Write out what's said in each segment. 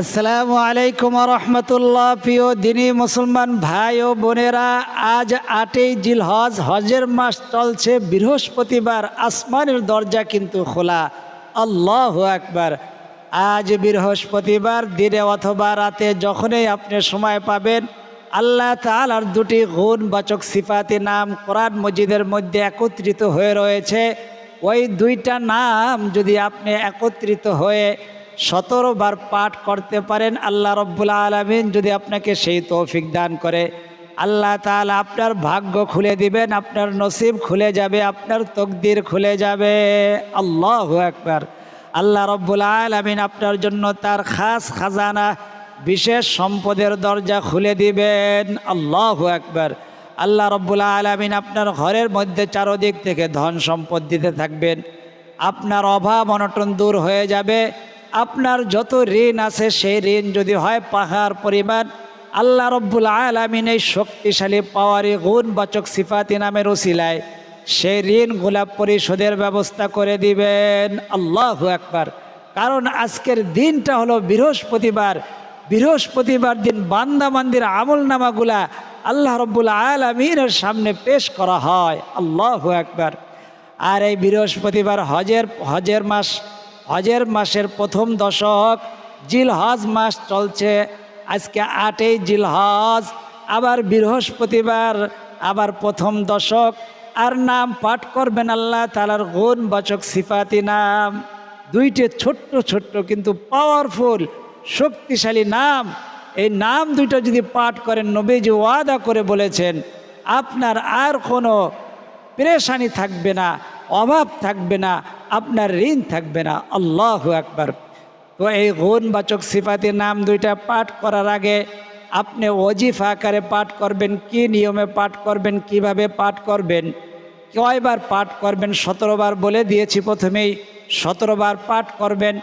আসসালামু আলাইকুম রহমতুল্লাহ। প্রিয় দিনী মুসলমান ভাই ও বোনেরা, আজ আটই জিলহজ, হজের মাস চলছে, বৃহস্পতিবার আসমানের দরজা কিন্তু খোলা। আল্লাহ একবার আজ বৃহস্পতিবার, দিনে অথবা রাতে যখনই আপনি সময় পাবেন, আল্লাহ তালার দুটি গুণ বাচক সিফাতি নাম কোরআন মসজিদের মধ্যে একত্রিত হয়ে রয়েছে। ওই দুইটা নাম যদি আপনি একত্রিত হয়ে সতেরো বার পাঠ করতে পারেন, আল্লাহ রব্বুল আলমিন যদি আপনাকে সেই তৌফিক দান করে। আল্লাহ তাআলা আপনার ভাগ্য খুলে দিবেন, আপনার নসিব খুলে যাবে, আপনার তকদির খুলে যাবে। আল্লাহ একবার আল্লাহ রব্বুল আলমিন আপনার জন্য তার খাস খাজানা, বিশেষ সম্পদের দরজা খুলে দিবেন। আল্লাহ একবার আল্লাহ রব্বুল আলমিন আপনার ঘরের মধ্যে চারদিক থেকে ধন সম্পদ দিতে থাকবেন। আপনার অভাব অনটন দূর হয়ে যাবে। আপনার যত ঋণ আছে, সেই ঋণ যদি হয় পাহাড় পরিমাণ আল্লাহ রব্বুল আলমিন এই শক্তিশালী, পাওয়ারি গুণ বাচক সিফাতি নামের ওসিলায় সেই ঋণ গোলাপ পরিশোধের ব্যবস্থা করে দিবেন। আল্লাহ একবার কারণ আজকের দিনটা হলো বৃহস্পতিবার। বৃহস্পতিবার দিন বান্দা মান্দির আমল নামাগুলা আল্লাহ রব্বুল আলমিনের সামনে পেশ করা হয়। আল্লাহ একবার আর এই বৃহস্পতিবার হজের হজের মাস হজের মাসের প্রথম দশক জিল হজ মাস চলছে। আজকে আটই জিল হজ আবার বৃহস্পতিবার, আবার প্রথম দশক। আর নাম পাঠ করবেন আল্লাহ তালার গুণ বাচক সিফাতি নাম। দুইটি ছোট্ট ছোট্ট কিন্তু পাওয়ারফুল শক্তিশালী নাম। এই নাম দুইটা যদি পাঠ করেন, নবীজি ওয়াদা করে বলেছেন, আপনার আর কোনো পেরেশানি থাকবে না। অভাব থাকবে না, আপনার ঋণ থাকবে না। আল্লাহ একবার তো এই গুণবাচক সিফাতির নাম দুইটা পাঠ করার আগে আপনি অজিফা আকারে পাঠ করবেন, কি নিয়মে পাঠ করবেন, কীভাবে পাঠ করবেন, কয়বার পাঠ করবেন, সতেরোবার বলে দিয়েছি প্রথমেই, সতেরোবার পাঠ করবেন,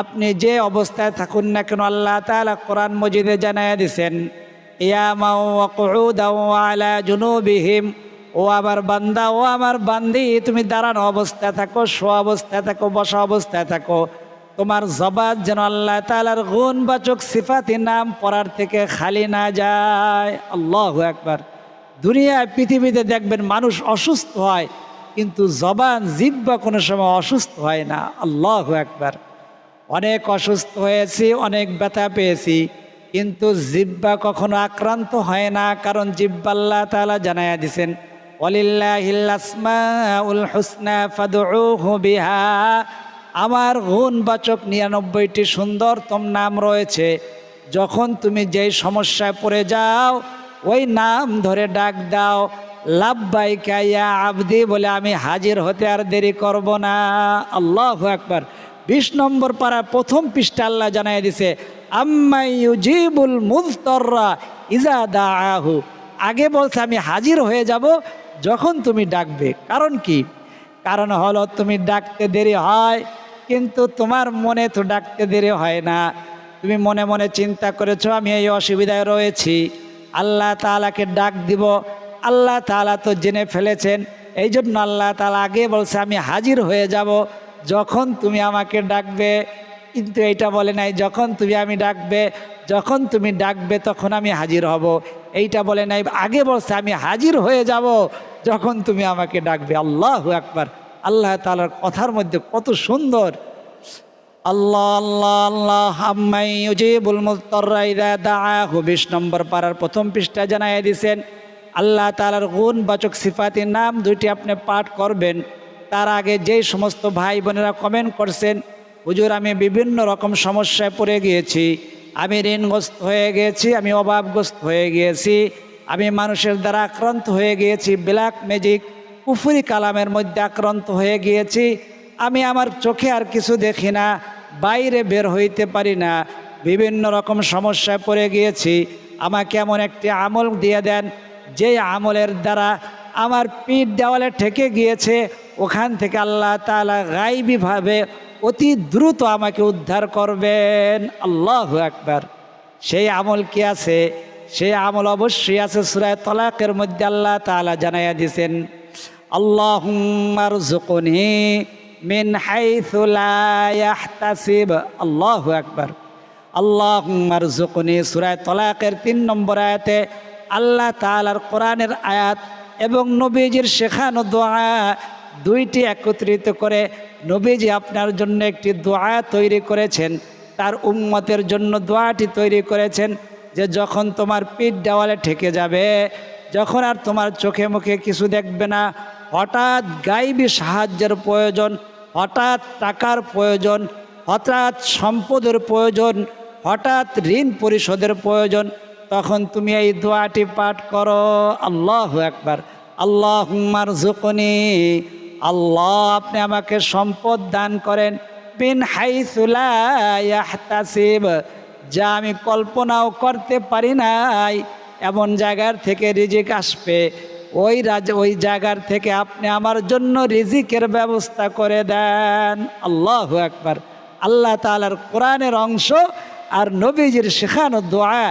আপনি যে অবস্থায় থাকুন না কেন আল্লাহ তালা কোরআন মজিদে জানাইয়া দিছেন ইয়ালা জুনুবিহিম ও আমার বান্দা, ও আমার বান্দি, তুমি দাঁড়ানো অবস্থায় থাকো শো অবস্থায় থাকো, বসা অবস্থায় থাকো। তোমার জবাব যেন আল্লাহ তালার গুণবাচক সিফাতি নাম পড়ার থেকে খালি না যায়। আল্লাহ একবার দুনিয়ায়, পৃথিবীতে দেখবেন মানুষ অসুস্থ হয়, কিন্তু জবান জিব্বা কোনো সময় অসুস্থ হয় না। আল্লাহ একবার অনেক অসুস্থ হয়েছি, অনেক ব্যথা পেয়েছি, কিন্তু জিব্বা কখনো আক্রান্ত হয় না, কারণ জিব্বা আল্লাহ তালা জানাইয়া দিছেন উল হুসনা ফাদুহু বিহা। আমার গুণবাচক নিরানব্বইটি সুন্দরতম নাম রয়েছে। যখন তুমি যেই সমস্যায় পড়ে যাও, ওই নাম ধরে ডাক দাও লাভবাই কাইয়া আবদি বলে আমি হাজির হতে আর দেরি করব না। আল্লাহ একবার বিশ নম্বর পাড়া প্রথম পৃষ্ঠা আল্লাহ জানাই দিছে আম্মাইজিবুল মুজতররা ইজা দা আহু আগে বলছে আমি হাজির হয়ে যাব যখন তুমি ডাকবে, কারণ কি? কারণ হলো তুমি ডাকতে দেরি হয়, কিন্তু তোমার মনে তো ডাকতে দেরি হয় না। তুমি মনে মনে চিন্তা করেছ, আমি এই অসুবিধায় রয়েছি। আল্লাহ তালাকে ডাক দিব। আল্লাহ তালা তো জেনে ফেলেছেন। এই জন্য আল্লাহ তালা আগে বলছে, আমি হাজির হয়ে যাব যখন তুমি আমাকে ডাকবে। কিন্তু এইটা বলে নাই, যখন তুমি আমি ডাকবে, যখন তুমি ডাকবে তখন আমি হাজির হব। এইটা বলে নাই, আগে বলছে, আমি হাজির হয়ে যাব যখন তুমি আমাকে ডাকবে, আল্লাহ একবার আল্লাহ তালার কথার মধ্যে কত সুন্দর। আল্লাহ আল্লাহ আল্লাহ আম্মাইজিবুল মুস্তরাইদা দাআহু। বিশ নম্বর পাড়ার প্রথম পৃষ্ঠা জানাই দিছেন, আল্লাহ তালার গুণ বাচক সিফাতির নাম দুইটি আপনি পাঠ করবেন। তার আগে যেই সমস্ত ভাই বোনেরা কমেন্ট করছেন, হুজুর, আমি বিভিন্ন রকম সমস্যায় পড়ে গিয়েছি। আমি ঋণগ্রস্ত হয়ে গিয়েছি, আমি অভাবগ্রস্ত হয়ে গিয়েছি। আমি মানুষের দ্বারা আক্রান্ত হয়ে গিয়েছি ব্ল্যাক ম্যাজিক পুফুরি কালামের মধ্যে আক্রান্ত হয়ে গিয়েছি। আমি আমার চোখে আর কিছু দেখি না, বাইরে বের হইতে পারি না। বিভিন্ন রকম সমস্যায় পড়ে গিয়েছি। আমাকে এমন একটি আমল দিয়ে দেন যে আমলের দ্বারা আমার পিঠ দেওয়ালে ঠেকে গিয়েছে, ওখান থেকে আল্লাহ তালা গাইবীভাবে অতি দ্রুত আমাকে উদ্ধার করবেন। আল্লাহ একবার সেই আমল কি আছে? সেই আমল অবশ্যই আছে সুরায় তলাকের মধ্যে আল্লাহ তালা জানাইয়া দিছেন আল্লাহ মিন হাইথুলাহতাসিব আল্লাহ একবার আল্লাহ মারজুকনি সুরায় তলাকের তিন নম্বর আয়াতে আল্লাহ তালার কোরআনের আয়াত এবং নবীজির শেখানো দোয়া দুইটি একত্রিত করে নবীজি আপনার জন্য একটি দোয়া তৈরি করেছেন, তার উম্মতের জন্য দোয়াটি তৈরি করেছেন যে যখন তোমার পিঠ দেওয়ালে ঠেকে যাবে, যখন আর তোমার চোখে মুখে কিছু দেখবে না, হঠাৎ গাইবি সাহায্যের প্রয়োজন, হঠাৎ টাকার প্রয়োজন, হঠাৎ সম্পদের প্রয়োজন, হঠাৎ ঋণ পরিশোধের প্রয়োজন, তখন তুমি এই দোয়াটি পাঠ করো, আল্লাহ একবার আল্লাহ মারজুকনি আল্লাহ আপনি আমাকে সম্পদ দান করেন বিন হাইসুলাইতাসিব যা আমি কল্পনাও করতে পারি নাই, এমন জায়গার থেকে রিজিক আসবে। ওই রাজ, ওই জায়গার থেকে আপনি আমার জন্য রিজিকের ব্যবস্থা করে দেন। আল্লাহ একবার আল্লাহ তালার কোরআনের অংশ আর নবীজির শেখানো দোয়া,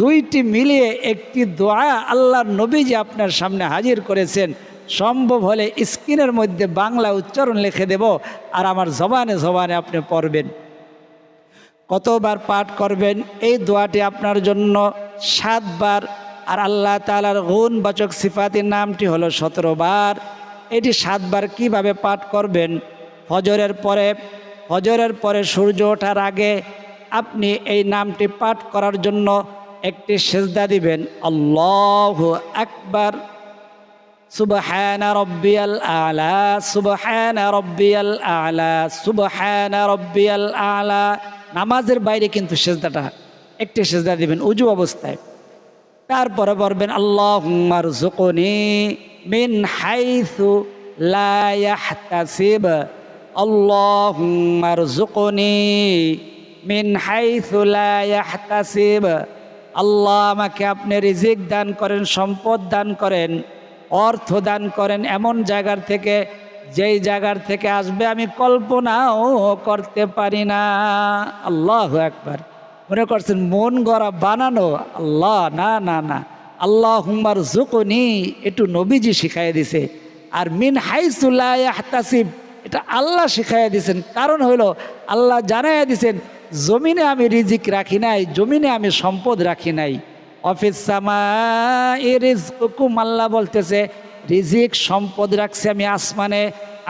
দুইটি মিলিয়ে একটি দোয়া আল্লাহর নবীজি আপনার সামনে হাজির করেছেন। সম্ভব হলে স্ক্রিনের মধ্যে বাংলা উচ্চারণ লিখে দেব, আর আমার জবানে জবানে আপনি পড়বেন। কতবার পাঠ করবেন? এই দোয়াটি আপনার জন্য সাতবার। আর আল্লাহ তালার গুণবাচক সিফাতির নামটি হলো সতেরো বার এটি সাতবার কীভাবে পাঠ করবেন? ফজরের পরে ফজরের পরে সূর্য ওঠার আগে আপনি এই নামটি পাঠ করার জন্য একটি সেজদা দিবেন। আল্লাহ আকবার। সুবহান রব্বিয়াল আলা, সুবহান রব্বিয়াল আলা, সুবহান রব্বিয়াল আলা। নামাজের বাইরে কিন্তু সেজদাটা, একটি সেজদা দিবেন, উজু অবস্থায়। তারপরে বলবেন আল্লাহ মিন হাইথু লা ইয়াহতাসিব। আল্লাহ মিন হাইথু লা ইয়াহতাসিব। আল্লাহ আমাকে আপনি রিজিক দান করেন, সম্পদ দান করেন, অর্থ দান করেন, এমন জায়গার থেকে যেই জায়গার থেকে আসবে আমি কল্পনাও করতে পারি না। আল্লাহ একবার মনে করছেন, মন গড়া বানানো? আল্লাহ, না না না। আল্লাহ হুম্মার জুকনি একটু নবীজি শিখাই দিছে। আর মিন হাইসুল্লাহ হাতাসিব এটা আল্লাহ শিখাইয়া দিছেন। কারণ হলো, আল্লাহ জানাইয়া দিছেন, জমিনে আমি রিজিক রাখি নাই, জমিনে আমি সম্পদ রাখি নাই। অফিস সামা এ রিজকুম আল্লাহ বলতেছে রিজিক সম্পদ রাখছি আমি আসমানে,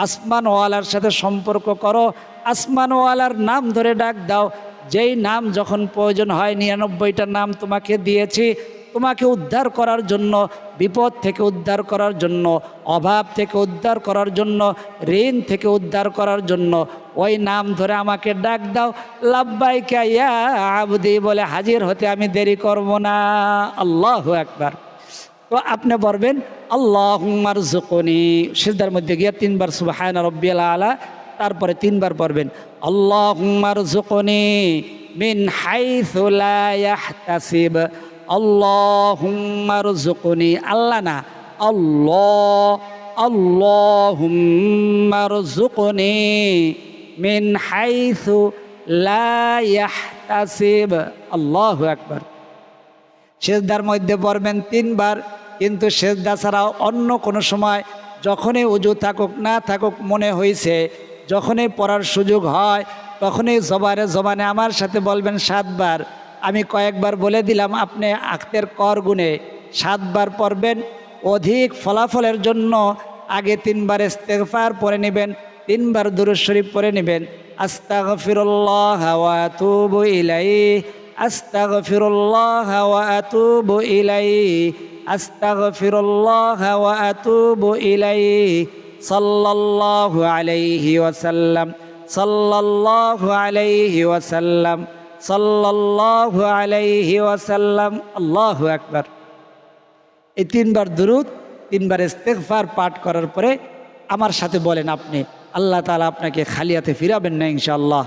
আসমানওয়ালার সাথে সম্পর্ক করো, আসমানওয়ালার নাম ধরে ডাক দাও, যেই নাম যখন প্রয়োজন হয় নিরানব্বইটা নাম তোমাকে দিয়েছি, তোমাকে উদ্ধার করার জন্য, বিপদ থেকে উদ্ধার করার জন্য, অভাব থেকে উদ্ধার করার জন্য, ঋণ থেকে উদ্ধার করার জন্য, ওই নাম ধরে আমাকে ডাক দাও, লাব্বাইকা ইয়া আবদি বলে হাজির হতে আমি দেরি করব না। আল্লাহ একবার তো আপনি বলবেন আল্লাহ মারজুকনি সিজদার মধ্যে গিয়ে তিনবার সুবাহায়না রব্বিয়াল আলা, তারপরে তিনবার পড়বেন আল্লাহ মারজুকনি মিন হাইথু লা ইয়াহতাসিব। আল্লাহ মারজুকনি আল্লাহ না, আল্লাহ আল্লাহ মারজুকনি মিন হাইথু লা ইয়াহতাসিব। আল্লাহু আকবার। সেজদার মধ্যে পড়বেন তিনবার, কিন্তু সেজদা ছাড়াও অন্য কোনো সময় যখনই উজু থাকুক না থাকুক মনে হয়েছে যখনই পড়ার সুযোগ হয়, তখনই জবারে জবানে আমার সাথে বলবেন সাতবার। আমি কয়েকবার বলে দিলাম আপনি আক্তের কর গুণে সাতবার পড়বেন, অধিক ফলাফলের জন্য আগে তিনবার ইস্তেগফার পরে নেবেন, তিনবার দুরুদ শরীফ পরে নেবেন। আস্তাগফিরুল্লাহ ওয়া আতুবু ইলাইহি। আস্তাগফিরুল্লাহ ওয়া আতুবু ইলাইহি, আস্তাগফিরুল্লাহ ওয়া আতুবু ইলাইহি সাল্লাল্লাহু আলাইহি ওয়াসাল্লাম, সাল্লাল্লাহু আলাইহি ওয়াসাল্লাম, সাল্লাল্লাহু আলাইহি ওয়াসাল্লাম। আল্লাহু আকবার। এই তিনবার দুরুদ, তিনবার ইস্তেগফার পাঠ করার পরে আমার সাথে বলেন আপনি, আল্লাহ তাআলা আপনাকে খালিয়াতে ফিরাবেন না ইনশাআল্লাহ।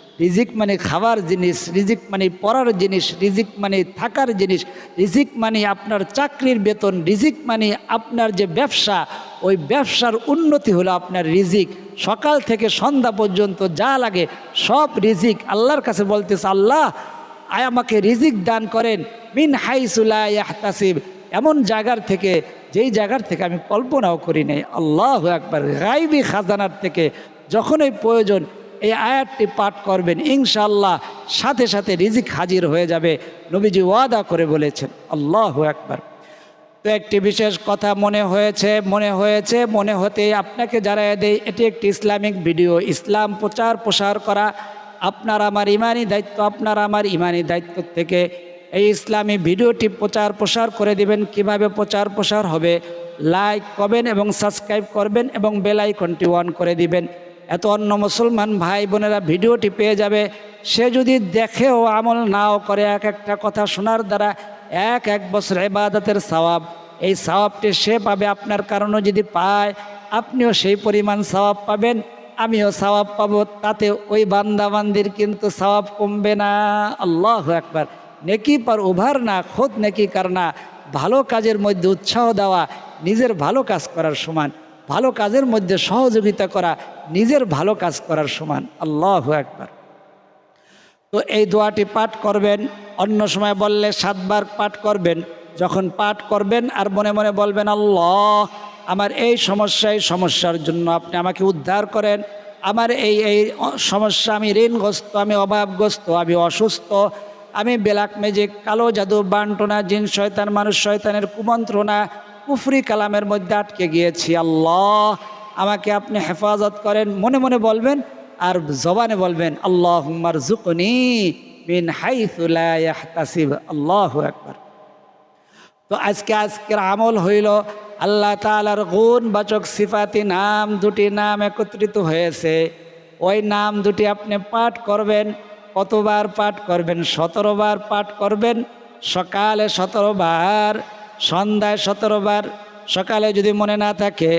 রিজিক মানে খাওয়ার জিনিস, রিজিক মানে পড়ার জিনিস, রিজিক মানে থাকার জিনিস, রিজিক মানে আপনার চাকরির বেতন, রিজিক মানে আপনার যে ব্যবসা, ওই ব্যবসার উন্নতি হলো আপনার রিজিক। সকাল থেকে সন্ধ্যা পর্যন্ত যা লাগে সব রিজিক। আল্লাহর কাছে বলতেছে, আল্লাহ, আয় আমাকে রিজিক দান করেন। মিন হাইসুলা ইয়াহতাসিব। এমন জায়গার থেকে, যেই জায়গার থেকে আমি কল্পনাও করি নাই। আল্লাহ একবার গাইবি খাজানার থেকে যখনই প্রয়োজন এই আয়াতটি পাঠ করবেন ইনশাল্লাহ সাথে সাথে রিজিক হাজির হয়ে যাবে, নবীজি ওয়াদা করে বলেছেন, আল্লাহ একবার তো একটি বিশেষ কথা মনে হয়েছে মনে হয়েছে, মনে হতে আপনাকে যারা দেয় এটি একটি ইসলামিক ভিডিও, ইসলাম প্রচার প্রসার করা আপনার আমার ইমানি দায়িত্ব, আপনার আমার ইমানি দায়িত্ব থেকে এই ইসলামী ভিডিওটি প্রচার প্রসার করে দিবেন। কীভাবে প্রচার প্রসার হবে? লাইক করবেন এবং সাবস্ক্রাইব করবেন এবং বেল আইকনটি অন করে দিবেন। এত অন্য মুসলমান ভাই বোনেরা ভিডিওটি পেয়ে যাবে। সে যদি দেখেও আমল নাও করে এক একটা কথা শোনার দ্বারা এক এক বছর এবাদতের সওয়াব। এই সওয়াবটি সে পাবে আপনার কারণে যদি পায়, আপনিও সেই পরিমাণ সওয়াব পাবেন, আমিও সওয়াব পাবো। তাতে ওই বান্দাবান্দির কিন্তু সওয়াব কমবে না। আল্লাহ একবার নেকি পার উভার না, খোদ নেকি কারনা ভালো কাজের মধ্যে উৎসাহ দেওয়া, নিজের ভালো কাজ করার সমান। ভালো কাজের মধ্যে সহযোগিতা করা নিজের ভালো কাজ করার সমান। আল্লাহ একবার তো এই দোয়াটি পাঠ করবেন, অন্য সময় বললে সাতবার পাঠ করবেন। যখন পাঠ করবেন আর মনে মনে বলবেন, আল্লাহ, আমার এই সমস্যা, এই সমস্যার জন্য আপনি আমাকে উদ্ধার করেন। আমার এই এই সমস্যা, আমি ঋণগ্রস্ত, আমি অভাবগ্রস্ত, আমি অসুস্থ, আমি বেলাক মেজিক কালো জাদু, বান্টনা, জিন, শয়তান, মানুষ, শয়তানের কুমন্ত্রণা, কুফরি কালামের মধ্যে আটকে গিয়েছি। আল্লাহ আমাকে আপনি হেফাজত করেন, মনে মনে বলবেন আর জবানে বলবেন আল্লাহ হুম্মার জুকনি বিন হাইসুলাসিব আল্লাহ একবার তো আজকে আজকের আমল হইল, আল্লাহ তালার গুণ বাচক সিফাতি নাম দুটি নাম একত্রিত হয়েছে। ওই নাম দুটি আপনি পাঠ করবেন, কতবার পাঠ করবেন? সতেরো বার পাঠ করবেন, সকালে সতেরো বার সন্ধ্যায় সতেরো বার সকালে যদি মনে না থাকে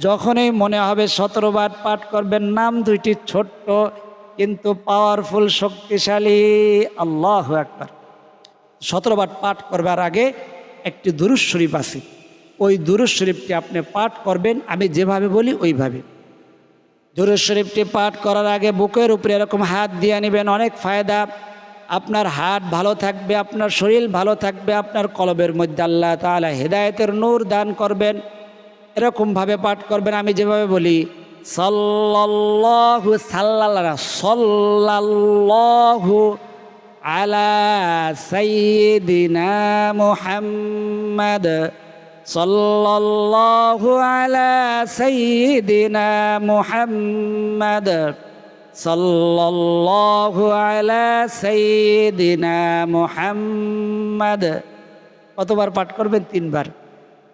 যখনই মনে হবে সতেরো বার পাঠ করবেন, নাম দুইটি ছোট্ট, কিন্তু পাওয়ারফুল শক্তিশালী, আল্লাহ একবার সতেরো বার পাঠ করবার আগে একটি দুরুজ শরীফ আছে। ওই দুরুজ শরীফটি আপনি পাঠ করবেন, আমি যেভাবে বলি ওইভাবে। দুরুজ শরীফটি পাঠ করার আগে বুকের উপরে এরকম হাত দিয়ে নেবেন, অনেক ফায়দা। আপনার হাত ভালো থাকবে, আপনার শরীর ভালো থাকবে, আপনার কলবের মধ্যে আল্লাহ তালা হেদায়তের নূর দান করবেন। এরকমভাবে পাঠ করবেন, আমি যেভাবে বলি, সল্লাল্লাহু সাল্লাল্লাহ, সল্লাল্লাহু আলা সাইয়্যিদিনা মুহাম্মাদ, সল্লাল্লাহু আলা সাইয়্যিদিনা মুহাম্মাদ, সল্লাল্লাহু আলা সাইয়্যিদিনা মুহাম্মাদ। কতবার পাঠ করবেন? তিনবার।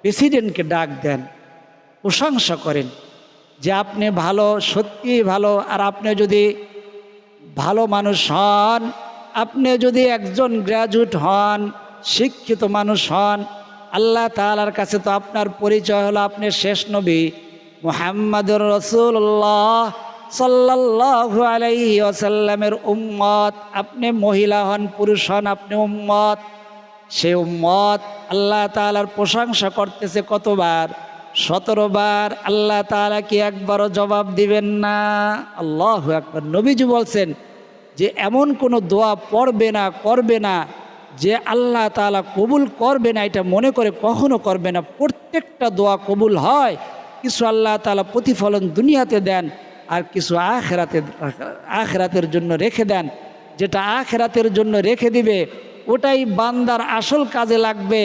প্রেসিডেন্টকে ডাক দেন, প্রশংসা করেন যে আপনি ভালো, সত্যি ভালো, আর আপনি যদি ভালো মানুষ হন, আপনি যদি একজন গ্র্যাজুয়েট হন, শিক্ষিত মানুষ হন, আল্লাহ তালার কাছে তো আপনার পরিচয় হলো আপনি শেষ নবী মোহাম্মদুর রসুল্লাহ সাল্লাল্লাহু আলাইহি ওয়াসাল্লামের উম্মত। আপনি মহিলা হন, পুরুষ হন, আপনি উম্মত। সে উম্মত আল্লাহ তালার প্রশংসা করতেছে কতবার? সতেরো বার আল্লাহ তালা কি একবারও জবাব দিবেন না? আল্লাহ একবার নবীজি বলছেন যে, এমন কোনো দোয়া পড়বে না, করবে না যে আল্লাহ তালা কবুল করবে না। এটা মনে করে কখনো করবে না। প্রত্যেকটা দোয়া কবুল হয়। কিছু আল্লাহ তালা প্রতিফলন দুনিয়াতে দেন আর কিছু আখেরাতে, আখেরাতের জন্য রেখে দেন। যেটা আখেরাতের জন্য রেখে দিবে ওটাই বান্দার আসল কাজে লাগবে।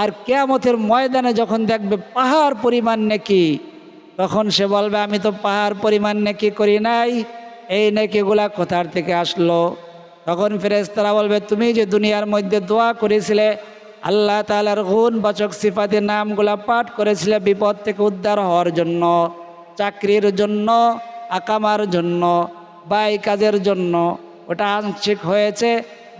আর কেয়ামতের ময়দানে যখন দেখবে পাহাড় পরিমাণ নেকি, তখন সে বলবে, আমি তো পাহাড় পরিমাণ নেকি করি নাই, এই নেকিগুলা কোথার থেকে আসলো? তখন ফেরেশতারা বলবে, তুমি যে দুনিয়ার মধ্যে দোয়া করেছিলে, আল্লাহ তাআলার গুণ বাচক সিফাতের নামগুলা পাঠ করেছিলে বিপদ থেকে উদ্ধার হওয়ার জন্য, চাকরির জন্য, আকামার জন্য বা এই কাজের জন্য। ওটা আংশিক হয়েছে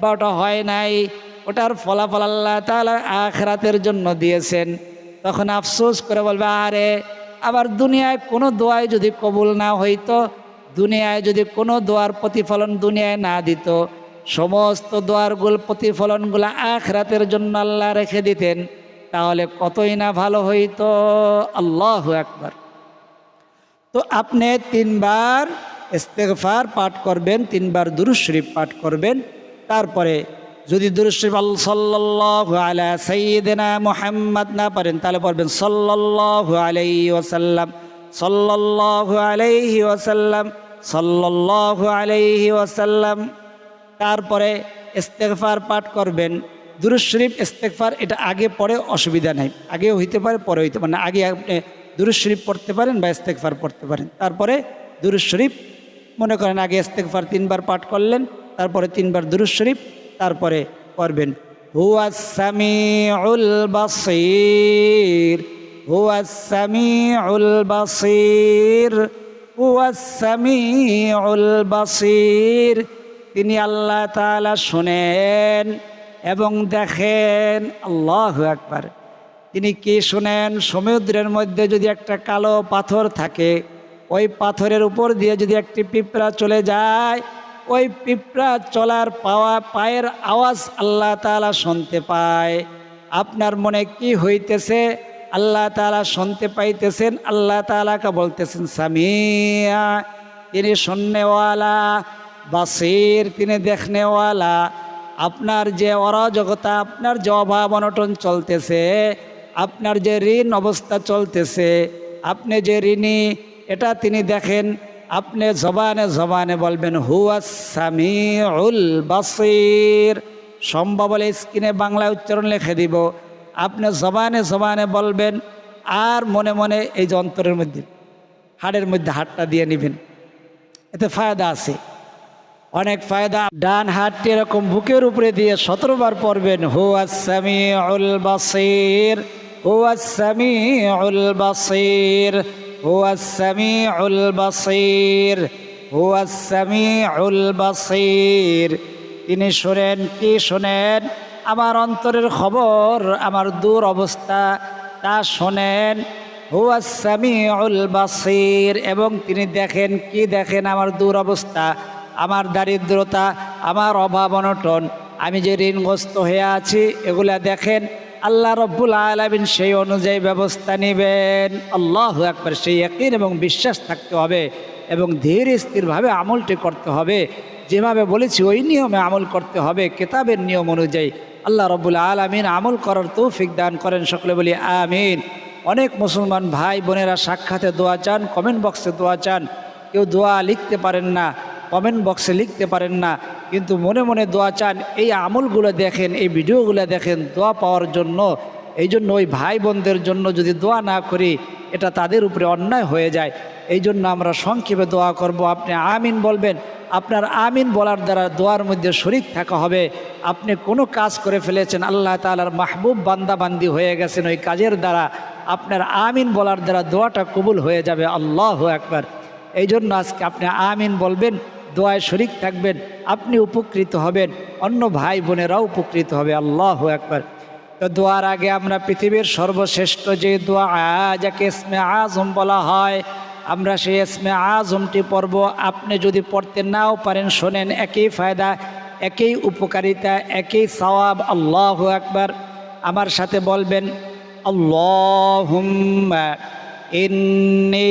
বা ওটা হয় নাই। ওটার ফলাফল আল্লাহ তাআলা আখরাতের জন্য দিয়েছেন। তখন আফসোস করে বলবে, আরে, আবার দুনিয়ায় কোনো দোয়াই যদি কবুল না হইতো, দুনিয়ায় যদি কোনো দোয়ার প্রতিফলন দুনিয়ায় না দিত। সমস্ত দোয়ারগুল প্রতিফলনগুলো আখরাতের জন্য আল্লাহ রেখে দিতেন। তাহলে কতই না ভালো হইতো? আল্লাহ একবার তো আপনি তিনবার ইস্তেগফার পাঠ করবেন, তিনবার দুরুশরীফ পাঠ করবেন। তারপরে যদি দুরুশরীফ আল সাল্লাল্লাহু আলা সাইয়্যিদিনা মুহাম্মদ না পারেন তাহলে পড়বেন সাল্লাল্লাহু আলাইহি ওয়াসাল্লাম, সাল্লাল্লাহু আলাইহি ওয়াসাল্লাম, সাল্লাল্লাহু আলাইহি ওয়াসাল্লাম। তারপরে ইস্তেগফার পাঠ করবেন। দুরুদ শরীফ, ইস্তেগফার, এটা আগে পরে অসুবিধা নেই। আগেও হইতে পারে পরে হইতে পারে না। আগে আপনি দুরুদ শরীফ পড়তে পারেন বা ইস্তেগফার পড়তে পারেন। তারপরে দুরুদ শরীফ, মনে করেন আগে ইস্তেগফার তিনবার পাঠ করলেন তারপরে তিনবার দুরুদ শরীফ, তারপরে করবেন হুয়াস সামিউল বাসীর হুয়াস সামিউল বাসীর হুয়াস সামিউল বাসীর। তিনি আল্লাহ তাআলা শোনেন এবং দেখেন, আল্লাহ একবার তিনি কি শোনেন? সমুদ্রের মধ্যে যদি একটা কালো পাথর থাকে, ওই পাথরের উপর দিয়ে যদি একটি পিঁপড়া চলে যায় ওই পিঁপড়া চলার পাওয়া, পায়ের আওয়াজ আল্লাহ তাআলা শুনতে পায়। আপনার মনে কি হইতেছে? আল্লাহ তালা শুনতে পাইতেছেন, আল্লাহ তাআলাকে বলতেছেন, সামিয়া তিনি শুননেওয়ালা, বাসির তিনি দেখনেওয়ালা। আপনার যে অরাজকতা, আপনার যে অভাব অনটন চলতেছে, আপনার যে ঋণ অবস্থা চলতেছে, আপনি যে ঋণী, এটা তিনি দেখেন। আপনি জবানে জবানে বলবেন হুয়াস সামিউল বাসির। সম্ভব হলে স্ক্রিনে বাংলা উচ্চারণ লিখে দিব। আপনি জবানে জবানে বলবেন আর মনে মনে এই যন্ত্রের মধ্যে, হাড়ের মধ্যে হাতটা দিয়ে নেবেন। এতে ফায়দা আছে। অনেক ফায়দা। ডান হাতটি এরকম বুকের উপরে দিয়ে সতেরোবার পড়বেন হু আসামি উল বাসির। হু আসামি উল বাসির। উল বাসির হু আসামি উল বাসির তিনি শোনেন, কি শোনেন? আমার অন্তরের খবর, আমার দূর অবস্থা তা শোনেন। হুয়া সামিউল বাসির এবং তিনি দেখেন, কি দেখেন? আমার দূর অবস্থা, আমার দারিদ্রতা, আমার অভাব অনটন। আমি যে ঋণগ্রস্ত হয়ে আছি, এগুলা দেখেন। আল্লাহ রব্বুল আলমিন সেই অনুযায়ী ব্যবস্থা নেবেন। আল্লাহ একবার সেই একদিন এবং বিশ্বাস থাকতে হবে এবং ধীর স্থিরভাবে আমলটি করতে হবে। যেভাবে বলেছি, ওই নিয়মে আমল করতে হবে, কেতাবের নিয়ম অনুযায়ী। আল্লাহ রব্বুল আলমিন আমল করার তৌফিক দান করেন, সকলে বলি আমিন। অনেক মুসলমান ভাই বোনেরা সাক্ষাতে দোয়া চান, কমেন্ট বক্সে দোয়া চান, কেউ দোয়া লিখতে পারেন না। কমেন্ট বক্সে লিখতে পারেন না, কিন্তু মনে মনে দোয়া চান, এই আমলগুলো দেখেন, এই ভিডিওগুলো দেখেন, দোয়া পাওয়ার জন্য, এই জন্য ওই ভাই বোনদের জন্য যদি দোয়া না করি, এটা তাদের উপরে অন্যায় হয়ে যায়। এই জন্য আমরা সংক্ষেপে দোয়া করব, আপনি আমিন বলবেন, আপনার আমিন বলার দ্বারা দোয়ার মধ্যে শরিক থাকা হবে। আপনি কোনো কাজ করে ফেলেছেন, আল্লাহ তালার মাহবুব বান্দাবান্দি হয়ে গেছেন ওই কাজের দ্বারা, আপনার আমিন বলার দ্বারা দোয়াটা কবুল হয়ে যাবে, আল্লাহ একবার এই জন্য আজকে আপনি আমিন বলবেন দোয়ায় শরিক থাকবেন, আপনি উপকৃত হবেন, অন্য ভাই বোনেরাও উপকৃত হবে, আল্লাহ একবার তো দোয়ার আগে আমরা পৃথিবীর সর্বশ্রেষ্ঠ যে দোয়া, যাকে ইসমে আজম বলা হয়, আমরা সেই ইসমে আজমটি পড়ব। আপনি যদি পড়তে নাও পারেন, শোনেন, একই ফায়দা, একই উপকারিতা, একই সওয়াব, আল্লাহ একবার আমার সাথে বলবেন, আল্লাহুম্মা ইন্নি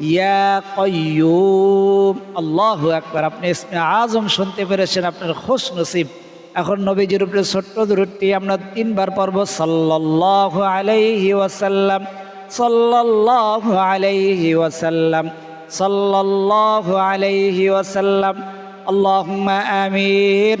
ইয়া কয়ুম আল্লাহ একবার আপনি ইসমে আজম শুনতে পেরেছেন, আপনার খোশ নসিব। এখন নবীজির উপরে ছোট্ট দূরটি আমরা তিনবার পর্ব সাল্লাহ আলাইহি ওয়াসাল্লাম সাল্লাহ আলাইহি ওয়াসাল্লাম সাল্লাহ আলাইহি ওয়াসাল্লাম আল্লাহ আমির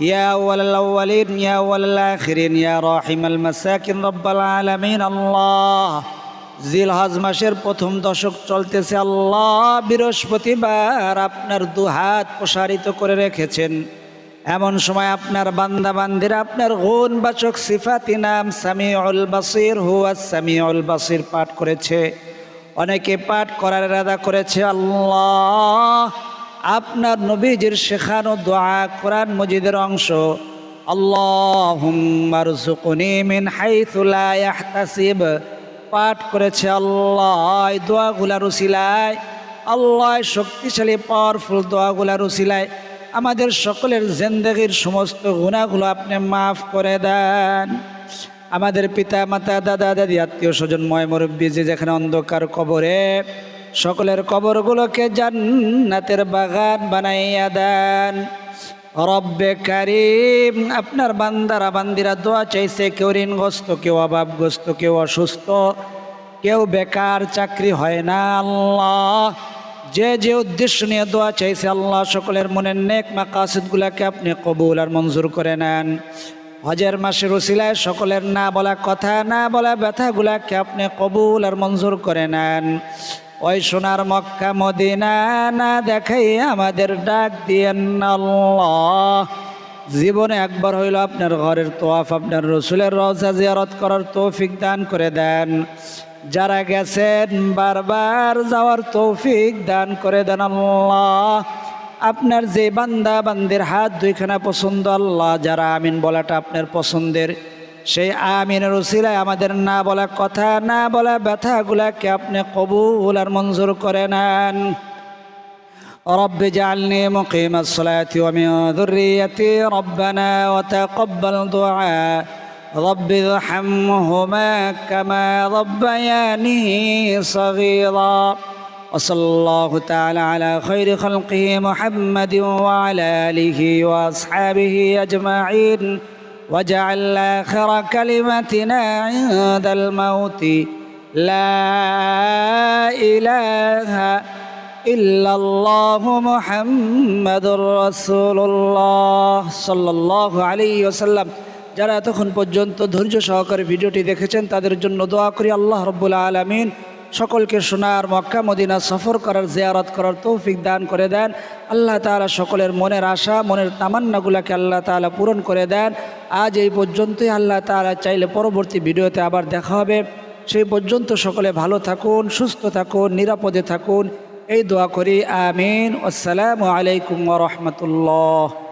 يا أول الأولين يا أول الآخرين يا راحم المساكن رب العالمين الله জিলহজ মাসের প্রথম দশক চলতেছে আল্লাহ বৃহস্পতিবার আপনার দুহাত প্রসারিত করে রেখেছেন এমন সময় আপনার বান্দা বান্দিরা আপনার গুণ বাচক সিফাতি নাম সামিউল বাসির হুয়া সামিউল বাসির পাঠ করেছে অনেকে পাঠ করার ইরাদা করেছে আল্লাহ আপনার নবীজির শেখানো দোয়া কোরআন মজিদের অংশ। লা পাঠ করেছে আল্লাহ, এই দোয়াগুলার উসিলায়। আল্লাহ শক্তিশালী পাওয়ারফুল দোয়াগুলার উসিলায় আমাদের সকলের জিন্দগির সমস্ত গুণাগুলো আপনি মাফ করে দেন। আমাদের পিতা মাতা দাদা দাদি আত্মীয় স্বজন ময় মুরব্বী যে যেখানে অন্ধকার কবরে সকলের কবরগুলোকে জান্নাতের বাগান বানাইয়া দেন। রব্বে কারিম, আপনার বান্দারা, বান্দিরা দোয়া চাইছে, কেউ ঋণগ্রস্ত, কেউ অভাবগ্রস্ত, কেউ অসুস্থ, কেউ বেকার, চাকরি হয় না, আল্লাহ। যে যে উদ্দেশ্য নিয়ে দোয়া চাইছে, আল্লাহ সকলের মনের নেক মাকাসিদগুলাকে আপনি কবুল আর মঞ্জুর করে নেন। হজের মাসের উসিলায় সকলের না বলা কথা, না বলা ব্যথাগুলাকে আপনি কবুল আর মঞ্জুর করে নেন। ওই সোনার মক্কা মদিনা না দেখাই আমাদের ডাক দিয়েন জীবনে একবার হইল আপনার ঘরের তোয়াফ, আপনার রসুলের রওজা জিয়ারত করার তৌফিক দান করে দেন। যারা গেছেন বারবার যাওয়ার তৌফিক দান করে দেন আল্লাহ। আপনার যে বান্দা, বান্দের হাত দুইখানা পছন্দ আল্লাহ, যারা আমিন বলাটা আপনার পছন্দের। সেই আমিনের উসিলায় আমাদের না বলা কথা না বলা ব্যথাগুলাকে আপনি কবুল আর মঞ্জুর করে নেন رب اجعلني مقيم الصلاة ومن ذريتي ربنا وتقبل دعاء رب ارحمهما كما ربياني صغيرا وصلى الله تعالى على خير خلقه محمد وعلى آله وأصحابه أجمعين واجعل آخر كلمتنا عند الموت لا إله إلا الله محمد رسول الله صلى الله عليه وسلم যারা এতক্ষণ পর্যন্ত ধৈর্য সহকারে ভিডিওটি দেখেছেন তাদের জন্য দোয়া করি আল্লাহ রব্বুল আলমিন সকলকে সোনার মক্কা, মদিনা সফর করার, জিয়ারত করার তৌফিক দান করে দেন। আল্লাহ তাআলা সকলের মনের আশা, মনের তামান্নাগুলাকে আল্লাহ তাআলা পূরণ করে দেন। আজ এই পর্যন্তই। আল্লাহ তাআলা চাইলে পরবর্তী ভিডিওতে আবার দেখা হবে। সেই পর্যন্ত সকলে ভালো থাকুন, সুস্থ থাকুন, নিরাপদে থাকুন। এই দোয়া করি। আমিন। আসসালামু আলাইকুম রহমতুল্লাহ।